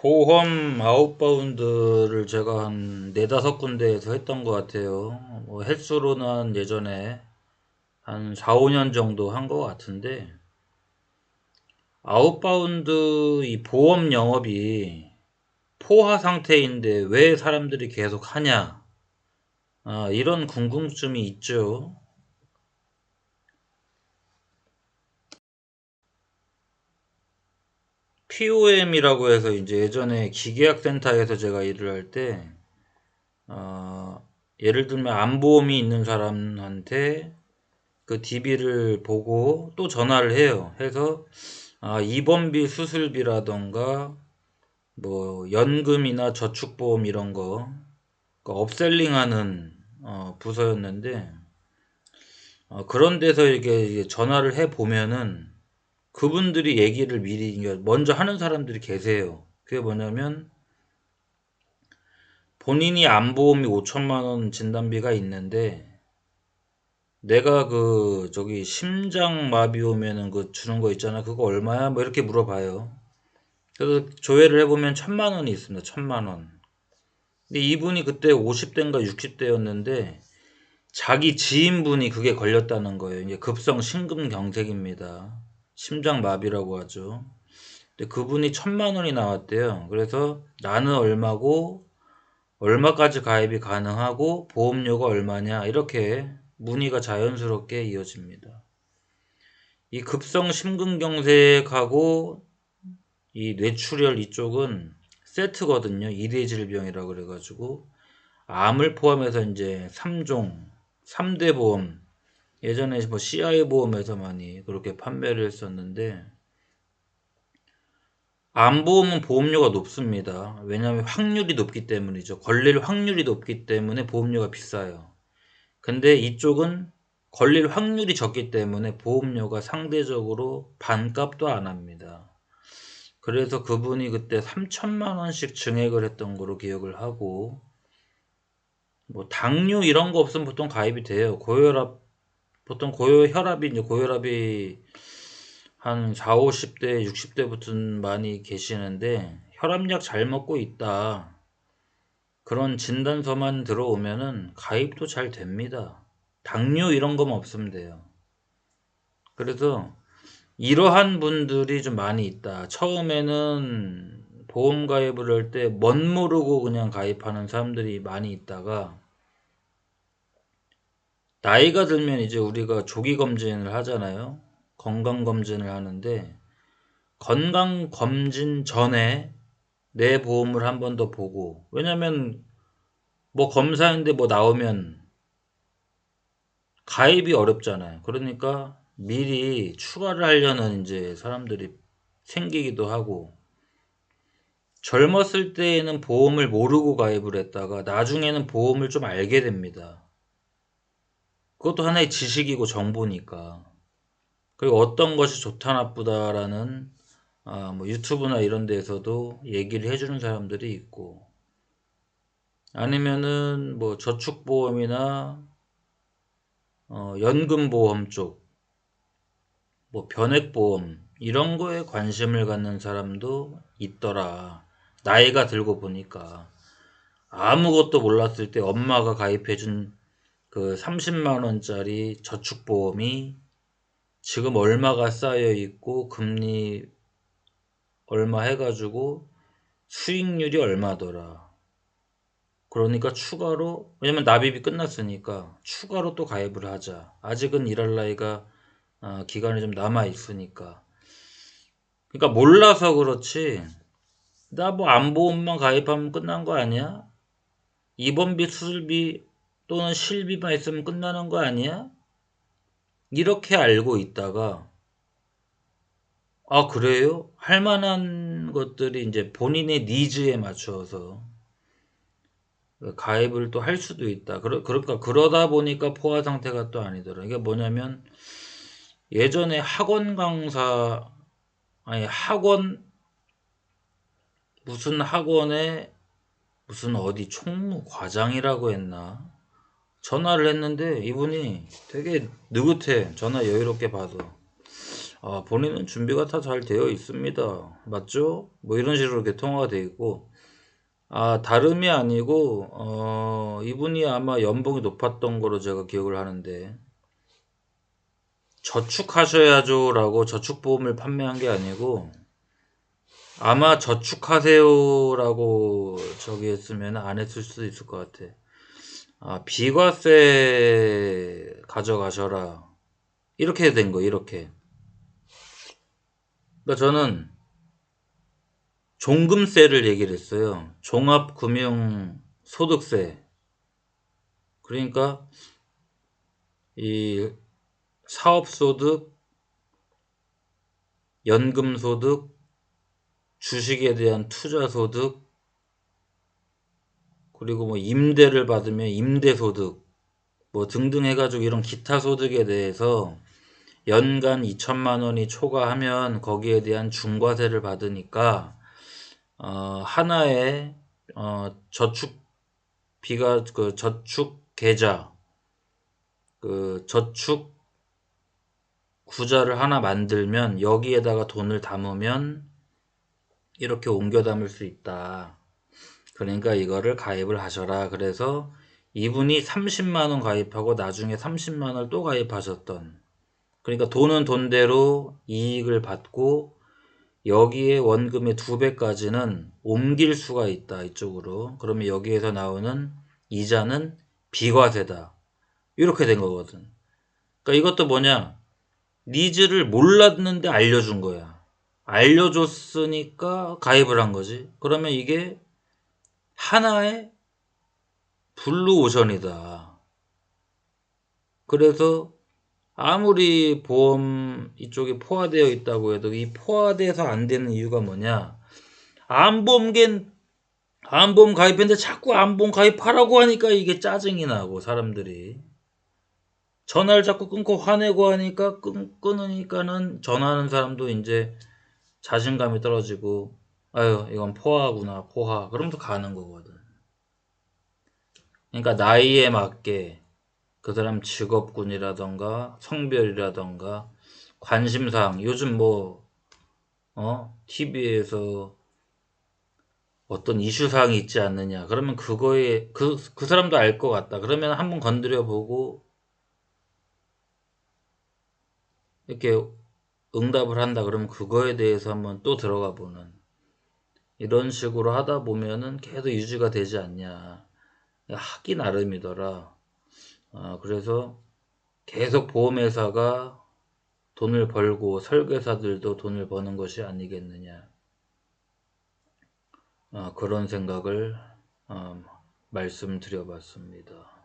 보험 아웃바운드를 제가 한 네다섯 군데에서 했던 것 같아요. 뭐 횟수로는 예전에 한 4, 5년 정도 한 것 같은데, 아웃바운드 이 보험 영업이 포화 상태인데 왜 사람들이 계속 하냐? 아, 이런 궁금증이 있죠. POM이라고 해서 이제 예전에 기계학센터에서 제가 일을 할 때, 어, 예를 들면 암보험이 있는 사람한테 그 DB를 보고 또 전화를 해요. 해서 아, 입원비, 수술비라던가 뭐 연금이나 저축보험 이런 거그 업셀링하는 어, 부서였는데 어, 그런 데서 이렇게 전화를 해 보면은 그분들이 얘기를 미리 먼저 하는 사람들이 계세요. 그게 뭐냐면 본인이 암보험이 5천만 원 진단비가 있는데 내가 그 저기 심장 마비 오면은 그 주는 거 있잖아. 그거 얼마야? 뭐 이렇게 물어봐요. 그래서 조회를 해보면 천만 원이 있습니다. 천만 원. 근데 이분이 그때 50대인가 60대였는데 자기 지인분이 그게 걸렸다는 거예요. 이제 급성 심근경색입니다. 심장마비라고 하죠. 근데 그분이 천만 원이 나왔대요. 그래서 나는 얼마고 얼마까지 가입이 가능하고 보험료가 얼마냐 이렇게 문의가 자연스럽게 이어집니다. 이 급성 심근경색하고 이 뇌출혈 이쪽은 세트거든요. 2대 질병이라 그래가지고 암을 포함해서 이제 3종, 3대 보험 예전에 뭐 CI 보험에서 많이 그렇게 판매를 했었는데 암보험은 보험료가 높습니다. 왜냐하면 확률이 높기 때문이죠. 걸릴 확률이 높기 때문에 보험료가 비싸요. 근데 이쪽은 걸릴 확률이 적기 때문에 보험료가 상대적으로 반값도 안 합니다. 그래서 그분이 그때 3천만 원씩 증액을 했던 거로 기억을 하고 뭐 당뇨 이런 거 없으면 보통 가입이 돼요. 고혈압 보통 고혈압이 이제 고혈압이 한 4, 50대, 60대부터는 많이 계시는데 혈압약 잘 먹고 있다. 그런 진단서만 들어오면은 가입도 잘 됩니다. 당뇨 이런 거만 없으면 돼요. 그래서 이러한 분들이 좀 많이 있다. 처음에는 보험 가입을 할 때 멋 모르고 그냥 가입하는 사람들이 많이 있다가 나이가 들면 이제 우리가 조기 검진을 하잖아요. 건강 검진을 하는데 건강 검진 전에 내 보험을 한 번 더 보고 왜냐면 뭐 검사인데 뭐 나오면 가입이 어렵잖아요. 그러니까 미리 추가를 하려는 이제 사람들이 생기기도 하고 젊었을 때에는 보험을 모르고 가입을 했다가 나중에는 보험을 좀 알게 됩니다. 그것도 하나의 지식이고 정보니까. 그리고 어떤 것이 좋다 나쁘다라는 아, 뭐 유튜브나 이런 데에서도 얘기를 해주는 사람들이 있고 아니면은 뭐 저축보험이나 어, 연금보험 쪽 뭐 변액보험 이런 거에 관심을 갖는 사람도 있더라. 나이가 들고 보니까 아무것도 몰랐을 때 엄마가 가입해준 그 30만 원짜리 저축보험이 지금 얼마가 쌓여 있고 금리 얼마 해가지고 수익률이 얼마더라. 그러니까 추가로 왜냐면 납입이 끝났으니까 추가로 또 가입을 하자. 아직은 일할 나이가 어, 기간이 좀 남아 있으니까. 그러니까 몰라서 그렇지. 나 뭐 안보험만 가입하면 끝난 거 아니야? 입원비, 수술비 또는 실비만 있으면 끝나는 거 아니야? 이렇게 알고 있다가 아 그래요? 할 만한 것들이 이제 본인의 니즈에 맞춰서 가입을 또 할 수도 있다. 그러, 그러니까 그러다 보니까 포화 상태가 또 아니더라. 이게 뭐냐면 예전에 학원 강사 아니 학원 무슨 학원에 무슨 어디 총무 과장이라고 했나 전화를 했는데 이분이 되게 느긋해 전화 여유롭게 봐도 아, 본인은 준비가 다 잘 되어 있습니다. 맞죠? 뭐 이런 식으로 이렇게 통화가 되어 있고, 아, 다름이 아니고, 어, 이분이 아마 연봉이 높았던 거로 제가 기억을 하는데, 저축하셔야죠 라고 저축보험을 판매한 게 아니고, 아마 저축하세요 라고 저기 했으면 안 했을 수도 있을 것 같아. 아, 비과세 가져가셔라. 이렇게 된 거, 이렇게. 그러니까 저는 종금세를 얘기를 했어요. 종합금융소득세. 그러니까 이 사업소득, 연금소득, 주식에 대한 투자소득, 그리고 뭐 임대를 받으면 임대소득, 뭐 등등 해가지고 이런 기타 소득에 대해서 연간 2천만 원이 초과하면 거기에 대한 중과세를 받으니까 어, 하나의 어, 저축 비가 그 저축 계좌 그 저축 구자를 하나 만들면 여기에다가 돈을 담으면 이렇게 옮겨 담을 수 있다. 그러니까 이거를 가입을 하셔라. 그래서 이분이 30만 원 가입하고 나중에 30만 원을 또 가입하셨던 그러니까 돈은 돈대로 이익을 받고 여기에 원금의 두 배까지는 옮길 수가 있다. 이쪽으로. 그러면 여기에서 나오는 이자는 비과세다. 이렇게 된 거거든. 그러니까 이것도 뭐냐? 니즈를 몰랐는데 알려준 거야. 알려줬으니까 가입을 한 거지. 그러면 이게 하나의 블루 오션이다. 그래서 아무리 보험 이쪽에 포화되어 있다고 해도 이 포화돼서 안 되는 이유가 뭐냐? 암보험겐 암보험 가입했는데 자꾸 암보험 가입하라고 하니까 이게 짜증이 나고 사람들이 전화를 자꾸 끊고 화내고 하니까 끊, 끊으니까는 전화하는 사람도 이제 자신감이 떨어지고 아유 이건 포화구나 포화. 그러면서 가는 거거든. 그러니까 나이에 맞게 그 사람 직업군이라던가 성별이라던가 관심사항. 요즘 뭐 어? TV에서 어떤 이슈사항이 있지 않느냐. 그러면 그거에 그, 그 사람도 알 것 같다. 그러면 한번 건드려 보고 이렇게 응답을 한다. 그러면 그거에 대해서 한번 또 들어가 보는 이런 식으로 하다 보면은 계속 유지가 되지 않냐. 하기 나름이더라. 아, 그래서 계속 보험회사가 돈을 벌고 설계사들도 돈을 버는 것이 아니겠느냐. 아, 그런 생각을 어, 말씀드려 봤습니다.